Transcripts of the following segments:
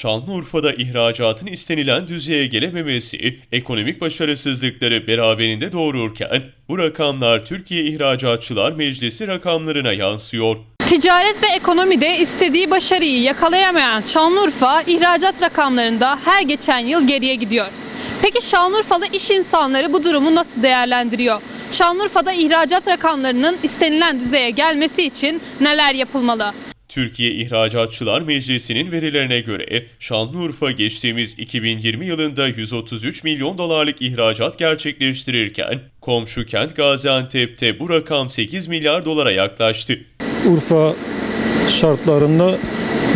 Şanlıurfa'da ihracatın istenilen düzeye gelememesi, ekonomik başarısızlıkları beraberinde doğururken bu rakamlar Türkiye İhracatçılar Meclisi rakamlarına yansıyor. Ticaret ve ekonomide istediği başarıyı yakalayamayan Şanlıurfa ihracat rakamlarında her geçen yıl geriye gidiyor. Peki Şanlıurfalı iş insanları bu durumu nasıl değerlendiriyor? Şanlıurfa'da ihracat rakamlarının istenilen düzeye gelmesi için neler yapılmalı? Türkiye İhracatçılar Meclisi'nin verilerine göre Şanlıurfa geçtiğimiz 2020 yılında 133 milyon dolarlık ihracat gerçekleştirirken komşu kent Gaziantep'te bu rakam 8 milyar dolara yaklaştı. Urfa şartlarında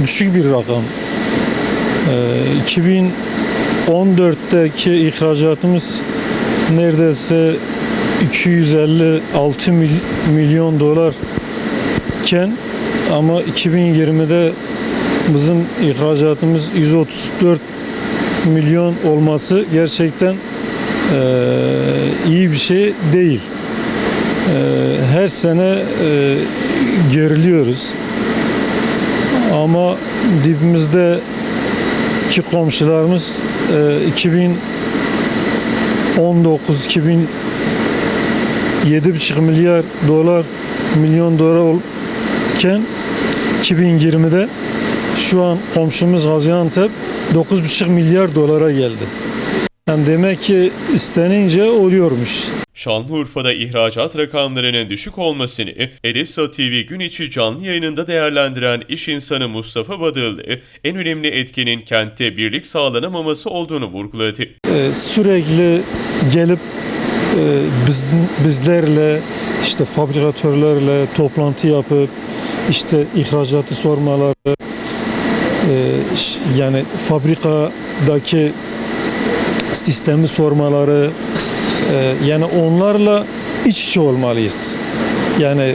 düşük bir rakam. Ee, 2014'teki ihracatımız neredeyse 256 mil- milyon dolarken ama 2020'de bizim ihracatımız 134 milyon olması gerçekten eee, iyi bir şey değil. Eee, her sene eee, geriliyoruz. Ama dibimizde ki komşularımız e, 2019 2000 7,5 milyar dolar milyon dolar olken 2020'de şu an komşumuz Gaziantep 9,5 milyar dolara geldi. Yani demek ki istenince oluyormuş. Şanlıurfa'da ihracat rakamlarının düşük olmasını Edessa TV gün içi canlı yayınında değerlendiren iş insanı Mustafa Badıllı, en önemli etkenin kentte birlik sağlanamaması olduğunu vurguladı. Ee, sürekli gelip e, biz, bizlerle işte fabrikatörlerle toplantı yapıp işte ihracatı sormaları e, yani fabrikadaki sistemi sormaları e, yani onlarla iç içe olmalıyız. Yani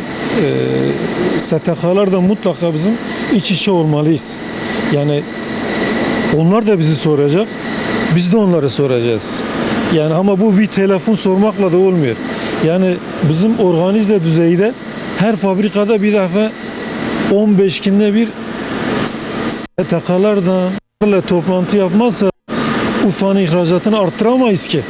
e, STK'lar da mutlaka bizim iç içe olmalıyız. Yani onlar da bizi soracak. Biz de onları soracağız. Yani ama bu bir telefon sormakla da olmuyor. Yani bizim organize düzeyde her fabrikada bir defa 15 günde bir STK'lar da toplantı yapmazsa Urfa'nın ihracatını arttıramayız ki.